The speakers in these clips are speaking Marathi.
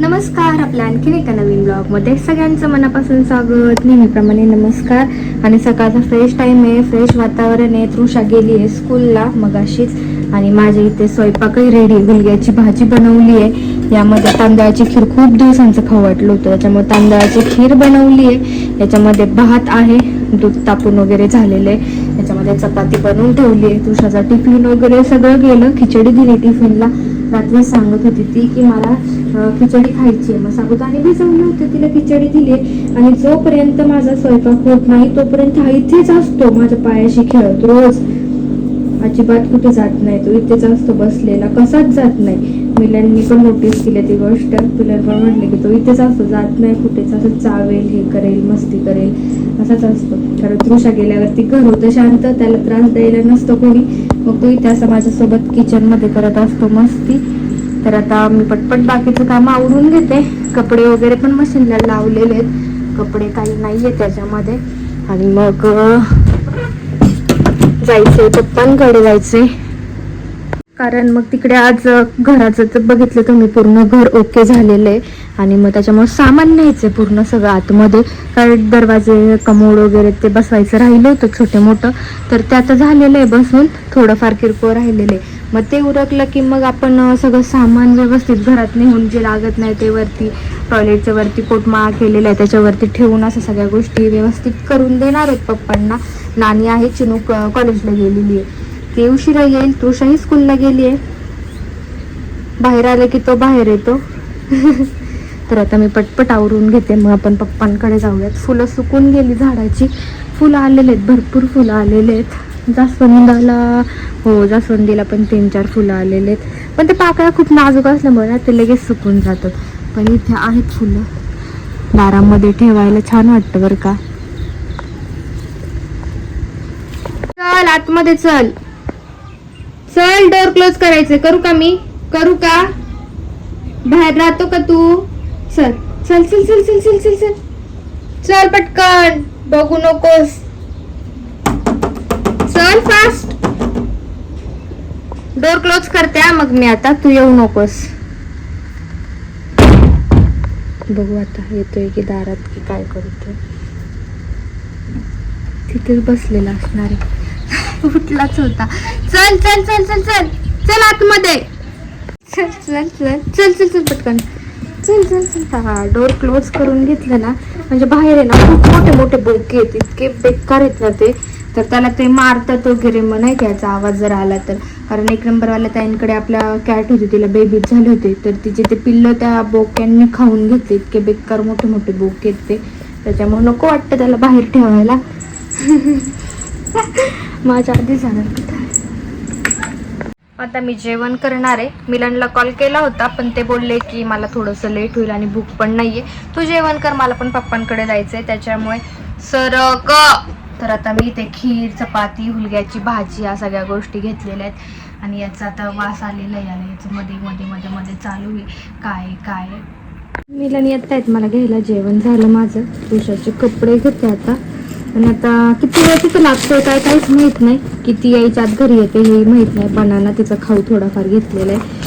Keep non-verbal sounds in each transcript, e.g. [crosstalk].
नमस्कार आपल्या आणखीन एका नवीन ब्लॉगमध्ये सगळ्यांचं मनापासून स्वागत. नेहमीप्रमाणे नमस्कार. आणि सकाळचा फ्रेश टाईम आहे फ्रेश वातावरण आहे. तृषा गेली आहे स्कूलला मगाशीच. आणि माझ्या इथे स्वयंपाकही रेडी गुलग्याची भाजी बनवली आहे. यामध्ये तांदळाची खीर खूप दिवसांचं खाऊ वाटलं होतं. त्याच्यामुळे तांदळाची खीर बनवली आहे. याच्यामध्ये भात आहे. दूध तापून वगैरे झालेलं आहे. याच्यामध्ये चपाती बनवून ठेवली आहे. तुषाचा टिफिन वगैरे सगळं गेलं. खिचडी दिली टिफिनला रात्री सांगत होती ती की मला खिचडी खायची आहे. मग साबुदाणे भिजवले होते तिला खिचडी दिली आणि जोपर्यंत माझा स्वयंपाक होत नाही तोपर्यंत हा इथेच असतो माझ्या पायाशी खेळत रोज. अजिबात कुठे जात नाही तो इथेच असतो बसलेला कसाच जात नाही. मिलननी पण नोटीस केली ती गोष्ट. तुला पण म्हटलं की तो इथेच असतो जात नाही कुठेच असं चावेल हे करेल मस्ती करेल. असाच असतो. कारण तृषा गेल्यावरती घर होतं शांत त्याला त्रास द्यायला नसतो कोणी. मग तो इथे असं माझ्यासोबत किचनमध्ये करत असतो मस्ती. तर आता मी पटपट बाकीचं काम आवरून घेते. कपडे वगैरे पण मशीनला लावलेले आहेत. कपडे काही नाही आहेत त्याच्यामध्ये. आणि मग अं, जायचंय पप्पांकडे जायचंय. कारण मग तिकडे आज घराचं तर बघितलं तुम्ही पूर्ण घर ओके झालेलं आहे. आणि मग त्याच्यामुळे सामान न्यायचंय पूर्ण सगळं आतमध्ये. कारण दरवाजे कमोड वगैरे ते बसवायचं राहिलं होतं छोटे मोठं. तर ते आता झालेलं आहे बसून थोडंफार किरकोळ राहिलेलं आहे. मग ते उरकलं की मग आपण सगळं सामान व्यवस्थित घरात नेऊन जे लागत नाही ते वरती टॉयलेटच्या वरती पोटमाळा केलेला आहे त्याच्यावरती ठेवून असं सगळ्या गोष्टी व्यवस्थित करून देणार आहेत पप्पांना. नानी आहे चिनू कॉलेजला गेलेली आहे. ती उशिरा येईल तुळशाही स्कूलला गेली आहे बाहेर आले की तो बाहेर येतो. [laughs] तर आता मी पटपट आवरून घेते. मग आपण पप्पांकडे जाऊयात. फुलं सुकून गेली झाडाची. फुलं आलेले आहेत. भरपूर फुलं आलेले आहेत. जास्वंदाला हो जास्वंदीला पण तीन चार फुलं आलेले आहेत. पण ते पाकळ्या खूप नाजूक असल्यामुळे ना ते लगेच सुकून जातात. पण इथे आहेत फुलं. दारामध्ये ठेवायला छान वाटतं बरं का. चल आतमध्ये चल. चल डोर क्लोज करायचं करू का मी? करू का? बाहेर राहतो का तू? चल चल चल चल चल चल चल चल. चल पटकन. बघू नकोस. चल फास्ट डोर क्लोज करते मग मी आता. तू येऊ नकोस. बघू आता येतोय की दारात की काय करतो तिथेच बसलेला असणार आहे. उठलाच होता. चल चल चल चल चल. चल आतमध्ये. चल चल चल चल चल चल पटकन. चल चल चल. हा डोर क्लोज करून घेतलं ना म्हणजे बाहेर आहे ना खूप मोठे मोठे बोके आहेत इतके बेकार आहेत ना ते. तर त्याला ते मारतात वगैरे मग नाही का याचा आवाज जर आला तर. कारण एक नंबरवाल्या ताईंकडे आपल्या कॅट होती तिला बेबीज झाले होते. तर तिचे ते पिल्लं त्या बोक्यांनी खाऊन घेतले इतके बेकार मोठे मोठे बोके आहेत ते. त्याच्यामुळे नको वाटतं त्याला बाहेर ठेवायला. [laughs] माझ्या आधी जाणार कुठं? आता मी जेवण करणार आहे. मिलनला कॉल केला होता पण ते बोलले की मला थोडंसं लेट होईल आणि भूक पण नाहीये. तू जेवण कर मला पण पप्पांकडे जायचंय. त्याच्यामुळे सरक. तर आता मी ते खीर चपाती हुलग्याची भाजी या सगळ्या गोष्टी घेतलेल्या आहेत. आणि याचा आता वास आलेला आहे आणि याचं मध्ये मध्ये मध्ये मध्ये चालू आहे. काय काय? मिलन येत आहेत मला घ्यायला. जेवण झालं माझं. तुळशाचे कपडे घेते आता. आणि आता किती वेळ तिथं लागतोय काय काहीच माहीत नाही. किती यायच्या आत घरी येते हे माहीत नाही. बनाना तिचा खाऊ थोडाफार घेतलेला आहे.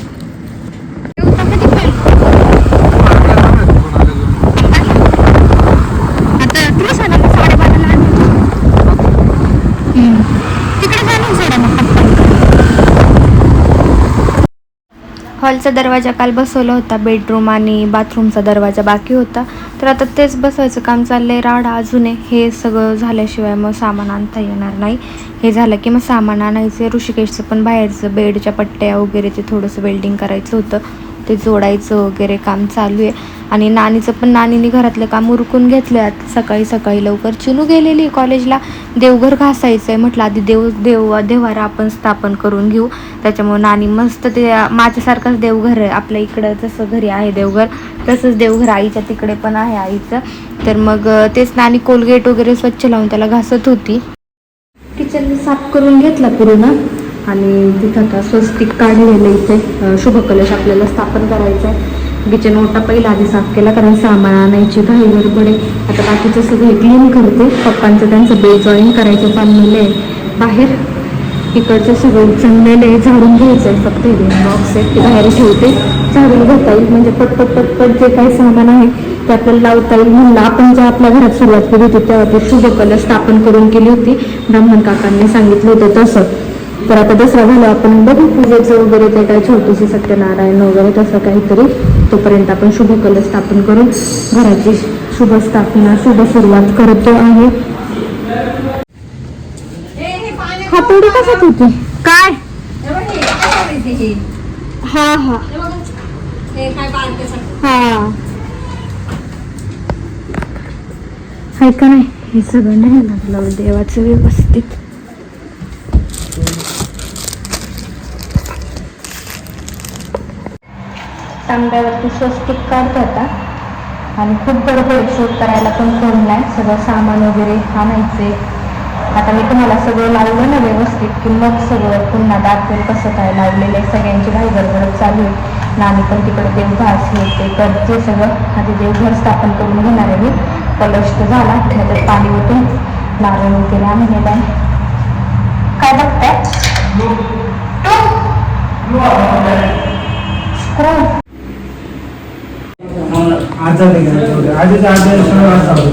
हॉलचा दरवाजा काल बसवला होता. बेडरूम आणि बाथरूमचा दरवाजा बाकी होता. तर आता तेच बसवायचं काम चाललंय. राडा अजून आहे हे सगळं झाल्याशिवाय मग सामान आणता येणार नाही. हे झालं की मग सामान आणायचं. ऋषिकेशचं पण बाहेरचं बेडच्या पट्ट्या वगैरे ते थोडंसं वेल्डिंग करायचं होतं. ते जोडायचं वगैरे काम चालू आहे. आणि नानीचं पण नानीने घरातलं काम उरकून घेतलं. आहे सकाळी सकाळी लवकर चिनू गेलेली आहे कॉलेजला. देवघर घासायचं आहे म्हटलं आधी देव देव देवारा आपण स्थापन करून घेऊ. त्याच्यामुळे नानी मस्त ते माझ्यासारखंच देवघर आहे. आपल्या इकडं जसं घरी आहे देवघर तसंच देवघर आईच्या तिकडे पण आहे आईचं. तर मग तेच नानी कोलगेट वगैरे स्वच्छ लावून त्याला घासत होती. किचन साफ करून घेतला पूर्ण. आणि तिथं आता स्वस्तिक काढलेलं इथे. शुभकलश आपल्याला स्थापन करायचं आहे किचन ओटा पहिला आधी साफ केला कारण सामान आणायची घाई गडबड. आता बाकीचं सगळं क्लीन करते. पप्पांचं त्यांचं बे जॉईन करायचं चाललेलं आहे बाहेर इकडचं सगळं उचललेलं आहे झाडून घ्यायचं आहे फक्त हे बॉक्स आहे ते बाहेर ठेवते. झाडून घेता येईल म्हणजे पटपट पटपट जे काही सामान आहे ते आपल्याला लावता येईल म्हणलं. आपण ज्या आपल्या घरात सुरुवात केली होती तेव्हा ते शुभ कलश स्थापन करून केली होती. ब्राह्मण काकांनी सांगितलं होतं तसं. तर आता दसरा झाला आपण बघू पूजेचं वगैरे ते काय छोटीशी सत्यनारायण वगैरे तसं काहीतरी. तोपर्यंत आपण शुभ कलश स्थापन करून घराची शुभ स्थापना शुभ सुरुवात करतो आहे. हातोडी कशात होती? काय? हा हा. हा. हाय का नाही? हे सगळं नाही लागलं देवाचं व्यवस्थित. तांब्यावरती स्वस्तिक काढत होता आणि खूप गडबड शोध करायला पण कोण नाही. सगळं सामान वगैरे आणायचे. आता मी तुम्हाला सगळं लावलं ना व्यवस्थित की मग सगळं पुन्हा दाखवेल कसं काय लावलेलं आहे. सगळ्यांची काही गडबड चालू आहे आणि आम्ही पण तिकडे देवघास हे ते करते सगळं आधी देवघर स्थापन करून घेणार आहे मी कलश तर झाला त्याच्यात पाणी ओतून नारळ वगैरे आणलेलं आहे काय बघताय आधीच असावं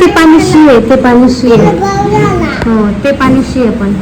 ते पाणी शी आहे ते पाणी शी आहे. हो ते पाणी शी आहे पण.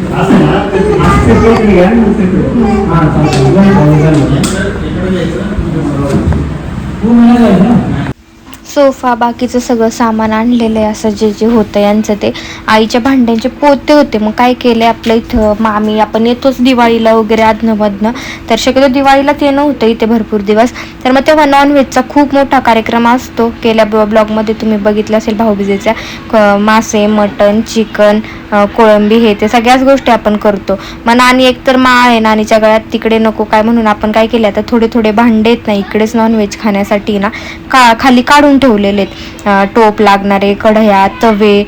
सोफा बाकीचं सगळं सामान आणलेलं आहे असं जे जे होतं यांचं ते. आईच्या भांड्यांचे पोते होते. मग काय केले आपल्या इथं? मामी आपण येतोच दिवाळीला वगैरे आधनंमधनं तर शक्यतो दिवाळीलाच येणं होतं इथे भरपूर दिवस. तर मग तेव्हा नॉनव्हेजचा खूप मोठा कार्यक्रम असतो. गेल्या ब्लॉगमध्ये तुम्ही बघितलं असेल भाऊबीजेचा. क- मासे मटन चिकन कोळंबी हे ते सगळ्याच गोष्टी आपण करतो. मग नानी एक तर माळ आहे. नानीच्या गळ्यात तिकडे नको काय म्हणून आपण काय केलं आता थोडे थोडे भांडे आहेत ना इकडेच नॉनव्हेज खाण्यासाठी ना. का खाली काढून ठेवलेले आहेत. टोप लागणारे कढया तवे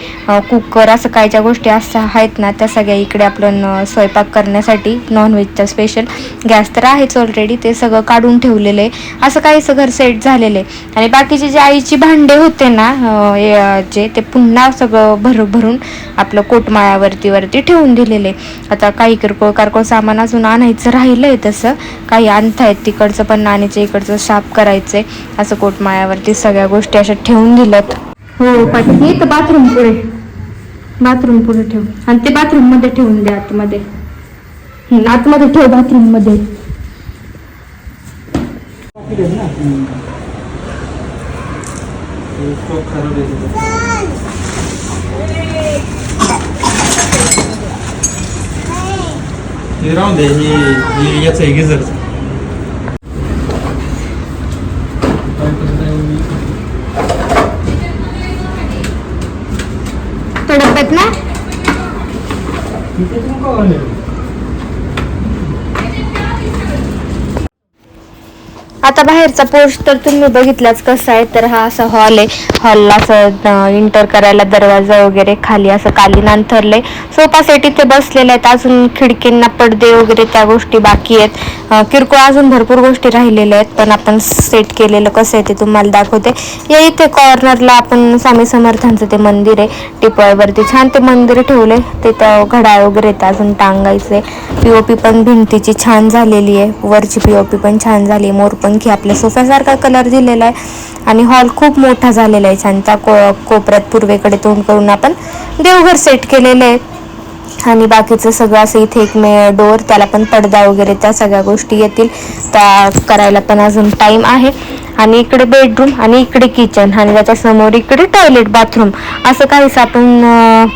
कुकर असं काय ज्या गोष्टी असं आहेत ना त्या सगळ्या इकडे आपण स्वयंपाक करण्यासाठी नॉनव्हेजचा स्पेशल गॅस तर आहेच ऑलरेडी ते सगळं काढून ठेवलेलं आहे. असं काहीसं घर सेट झालेलं आहे. आणि बाकीचे जे आईची भांडे होते ना जे ते पुन्हा सगळं भर भरून आपलं कोटमाळ्यावरती वरती ठेवून दिलेले आता काही किरकोळ कारकोळ सामान अजून आणायचं राहिलंय तसं. काही आणतायत तिकडचं पण आणायचं इकडचं साफ करायचंय. असं कोटमाळ्यावरती सगळ्या गोष्टी अशा ठेवून दिल्यात. हो पाठी इथं बाथरूम पुढे. बाथरूम पुढे ठेव. आणि ते बाथरूममध्ये ठेवून द्या आतमध्ये. आतमध्ये ठेव बाथरूममध्ये. हे राहून दे हे हे याचं आहे गिझरचं Mukha आता बाहेरचा पोस्ट तर तुम्ही बघितलाच कसा आहे तर हा असा हॉल आहे. हॉलला असं इंटर करायला दरवाजा वगैरे खाली असं कालीन अंथरले सोफा सेट इथे बसलेले आहेत. अजून खिडकींना पडदे वगैरे त्या गोष्टी बाकी आहेत. किरकोळ अजून भरपूर गोष्टी राहिलेल्या आहेत पण आपण सेट केलेलं कसं आहे ते तुम्हाला दाखवते. या इथे कॉर्नरला आपण स्वामी समर्थांचं ते मंदिर आहे. टिपळवरती छान ते मंदिर ठेवले ते त्या घड्याळ वगैरे ते अजून टांगायचे पीओपी पण भिंतीची छान झालेली आहे. वरची पीओपी पण छान झाली आहे. मोरपंखी आपल्या सोफ्यासारखा कलर दिलेला आहे. आणि हॉल खूप मोठा झालेला आहे. छान त्या को कोपऱ्यात पूर्वेकडे तोंड करून आपण देवघर सेट केलेलं आहे. आणि बाकीचं सगळं असं इथे एक मे डोअर त्याला पण पडदा वगैरे त्या सगळ्या गोष्टी येतील. त्या करायला पण अजून टाइम आहे. आणि इकडे बेडरूम आणि इकडे किचन आणि त्याच्यासमोर इकडे टॉयलेट बाथरूम असं काहीच आपण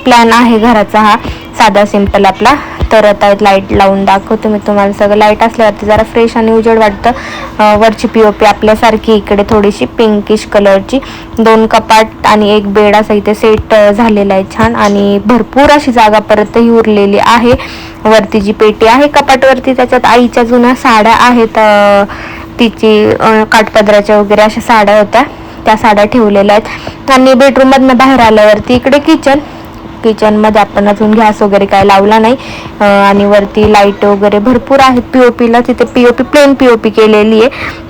प्लॅन आहे घराचा हा. साधा सिंपल आपला. तर आता लाइट लावून दाखवतो मी तुम्हाला सगळं. लाइट असल्यावरती जरा फ्रेश आणि उजड वाटतं. वरची पी ओ पी आपल्यासारखी इकडे थोडीशी पिंकिश कलरची दोन कपाट आणि एक बेड असं इथे सेट झालेला आहे छान. आणि भरपूर अशी जागा परतही उरलेली आहे. वरती जी पेटी आहे कपाटवरती त्याच्यात आईच्या जुन्या साड्या आहेत तिची काठपदराच्या वगैरे अशा साड्या होत्या. त्या साड्या ठेवलेल्या आहेत. आणि बेडरूममधनं बाहेर आल्यावरती इकडे किचन किचनमध्ये आपण अजून गॅस वगैरे काय लावला नाही. आणि वरती लाइट वगैरे भरपूर आहेत. पीओपीला तिथे पीओपी प्लेन पीओपी केलेली आहे.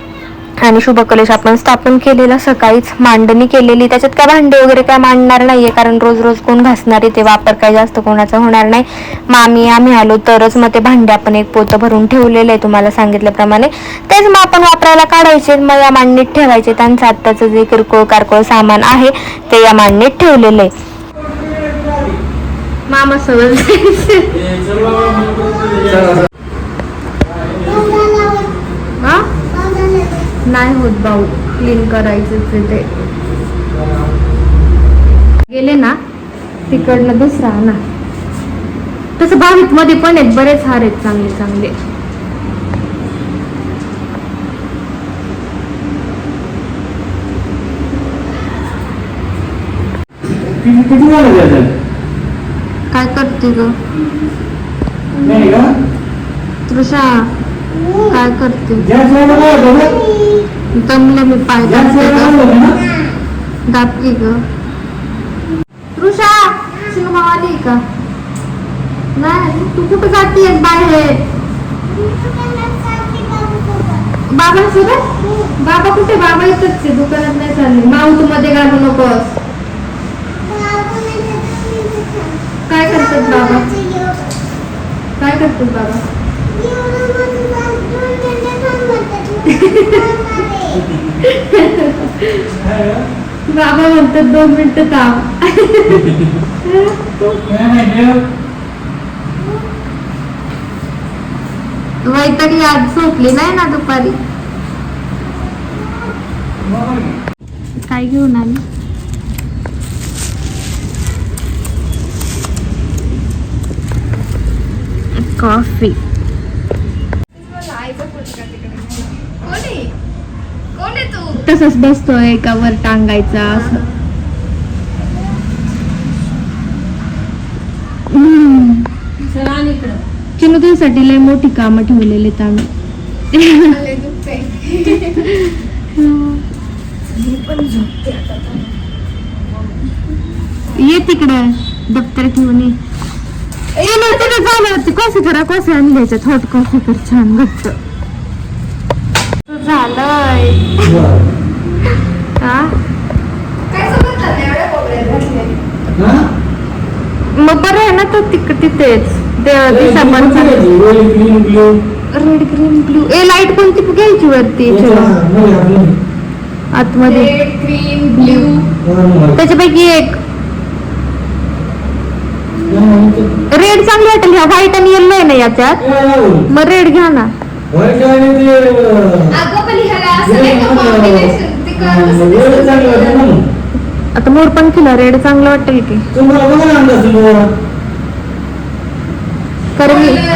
आणि शुभकलेश आपण स्थापन केलेला सकाळीच मांडणी केलेली. त्याच्यात काय भांडे वगैरे काय मांडणार नाहीये कारण रोज रोज कोण घासणार आहे ते वापर काय जास्त कोणाचा होणार नाही. मामी आम्ही आलो तरच मग ते भांडे आपण एक पोतं भरून ठेवलेलं आहे तुम्हाला सांगितल्याप्रमाणे. तेच मग आपण वापरायला काढायचे मग या मांडणीत ठेवायचे. त्यांचं आत्ताचं जे किरकोळ कारकोळ सामान आहे ते या मांडणीत ठेवलेलं आहे. मामा सवय हा? नाही होत भाऊ. क्लीन करायचंच ते. गेले ना? तिकडनं दुसरा ना? तसं भाविकमध्ये पण आहेत बरेच हार आहेत चांगले चांगले. किती झालं काय करते ग? नाही का तृषा काय करते? दमले मी पाय? दाबकी ग. तृषा शिवमा आली का? नाही तू कुठं जातीयस बाहेर? बाबा सोबत बाबा कुठे? बाबा इथंच दुकानात नाही चालले. माऊ तू मध्ये घालू नकोस. काय करतात बाबा? काय करतात बाबा? बाबा म्हणतात दोन मिनिटं थांब. वैतरी आज झोपली नाही ना दुपारी? काय घेऊन आली? कॉफी तसंच बसतोय का वर टांगायचा. चिनू तुझ्यासाठी लय मोठी कामं ठेवलेली आहेत आम्ही ये तिकडं दप्तर घेऊन ये. तिकडे झालं कॉफी करा कॉफी आणली याच्यात हॉट कॉफी कर छान घट्ट झालंय हा हा? मग बरं आहे ना तो तिक तिथेच ए, दिसा किती पण घ्यायची? Role, green, blue. Red green blue a light कोणती घ्यायची वरती. आतमध्ये. त्याच्यापैकी एक रेड चांगली वाटेल ह्या व्हाईट आणि येल्लो आहे ना याच्यात? लावून? मग रेड घ्या ना. व्हाईट आणि ते, अं, वेगळं चांगलं वाटतं ना मग. आता मोरपंखीला रेड चांगलं वाटेल की. कारण मी कोणती?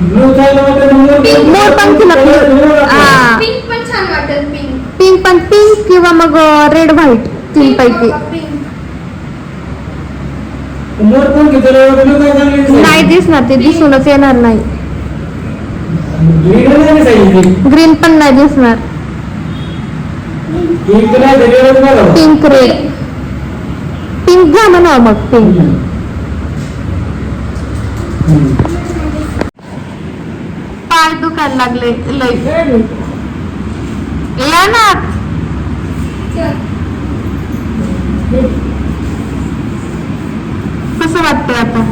ब्लू चांगलं वाटतं म्हणून- मोरपंखीला हा पिंक पण छान वाटेल पिंक पिंक पण पिंक किंवा मग रेड व्हाईट तीन पैकी? नाही दिसणार ते दिसूनच येणार नाही. ग्रीन पण नाही दिसणार. पिंक रेड पिंक घ्या म्हणा मग पिंक. पाय दुखायला लागले लय या ना कसं वाटतंय आता?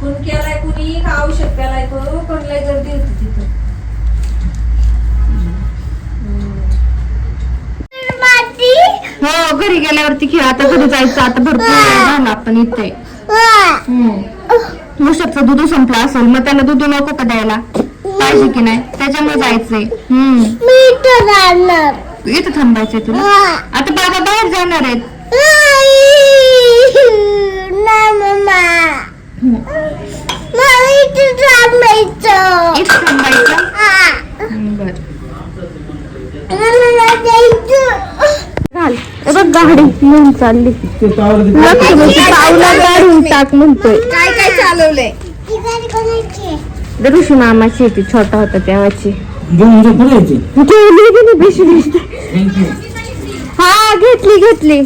फोन केलाय कुणी? का औषध प्यालाय तो पण लय गर्दी होती. गेल्यावरती खेळ आता घरी जायचं? आता भरपूर वेळ झाला आपण इथे. मुशकचं दूध संपलं असेल मग त्याला दूध नको का द्यायला? पाहिजे की नाही? त्याच्यामुळे जायचंय. हम्म. इथं थांबायचंय तुला? आता बाबा बाहेर जाणार आहेत इथं थांबायचं हम्म, बरं घाल ए बघ गाडी घेऊन चालली. लक्ष्मीची पावला काढून टाक म्हणतोय. काय काय चालवलंय? ऋषी मामाची ती छोटा होता तेव्हाची. पिशवी थँक्यू हा घेतली घेतली.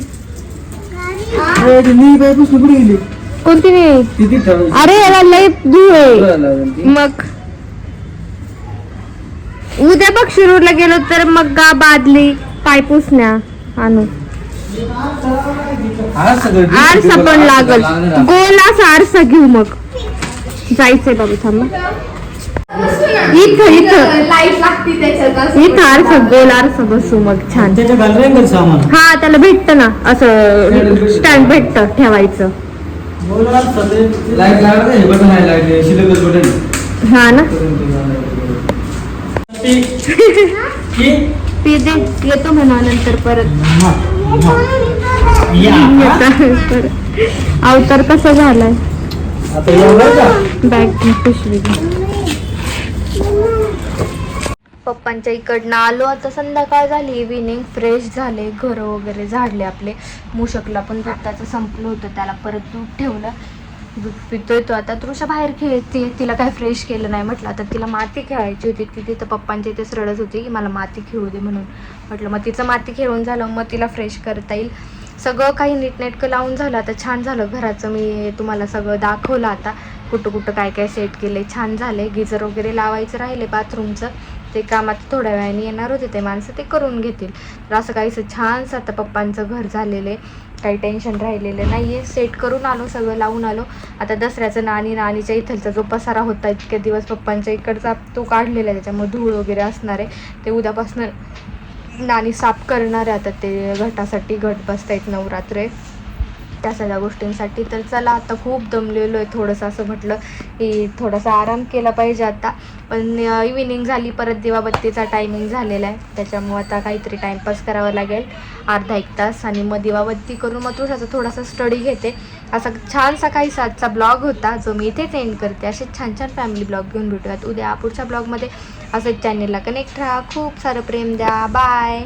कोणती नाही? अरे याला लय धूळ आहे. मग. उद्या बघ शिरूरला गेलो तर मग गा बादली पाय पुसण्या आणू. आरसा पण लागल. गोल असा आरसा घेऊ मग. जायचंय बाबू थांबा. इथं इथं. लाइट लागते त्याच्यात इथं आरसा गोल आरसा बसू मग छान. हा त्याला भेटतं ना असं स्टँड भेटतं ठेवायचं. हे हा ना? पी दे येतो म्हणा नंतर परत. अवतार कसा झालाय? बॅग पिशवी पप्पांच्या इकडनं आलो. आता संध्याकाळ झाली. इव्हिनिंग फ्रेश झाले. घर वगैरे झाडले आपले. मुशकला पण त्याचं संपलं होतं. त्याला परत दूध ठेवलं. पितोय तो. आता तृषा बाहेर खेळते. तिला काय फ्रेश केलं नाही म्हटलं. आता तिला माती खेळायची होती. ती तिथं पप्पांच्या इथेच रडत होती की मला माती खेळू दे म्हणून. म्हटलं मग तिचं माती खेळून झालं. मग तिला फ्रेश करता येईल. सगळं काही नीटनेटकं लावून झालं. आता छान झालं घराचं. मी तुम्हाला सगळं दाखवलं आता. कुठं कुठं काय काय सेट केले छान झाले गिझर वगैरे लावायचं राहिले बाथरूमचं. ते काम आता थोड्या वेळाने येणार होते. ते माणसं ते करून घेतील. तर असं काहीसं छानसं आता पप्पांचं घर झालेलं आहे. काही टेन्शन राहिलेलं नाही आहे सेट करून आलो सगळं लावून आलो. आता दसऱ्याचं नाणी नाणीच्या इथलचा जो पसारा होता इतके दिवस पप्पांच्या इकडचा तो काढलेला आहे. त्याच्यामुळे धूळ वगैरे असणार आहे. ते उद्यापासून नाणी साफ करणार आहे. आता ते घटासाठी घट बसतायत नवरात्र. आहे त्या सगळ्या गोष्टींसाठी. तर चला आता खूप दमलेलो आहे थोडंसं असं म्हटलं की थोडासा आराम केला पाहिजे आता. पण इव्हिनिंग झाली परत दिवाबत्तीचा टायमिंग झालेला आहे. त्याच्यामुळं आता काहीतरी टाईमपास करावा लागेल. अर्धा एक तास आणि मग दिवाबत्ती करून मग तुझ्याचा थोडासा स्टडी घेते. असा छानसा काही सातचा ब्लॉग होता जो मी इथेच एंड करते. असे छान छान फॅमिली ब्लॉग घेऊन भेटूयात. उद्या पुढच्या ब्लॉगमध्ये असंच चॅनेलला कनेक्ट राहा. खूप सारं प्रेम द्या. बाय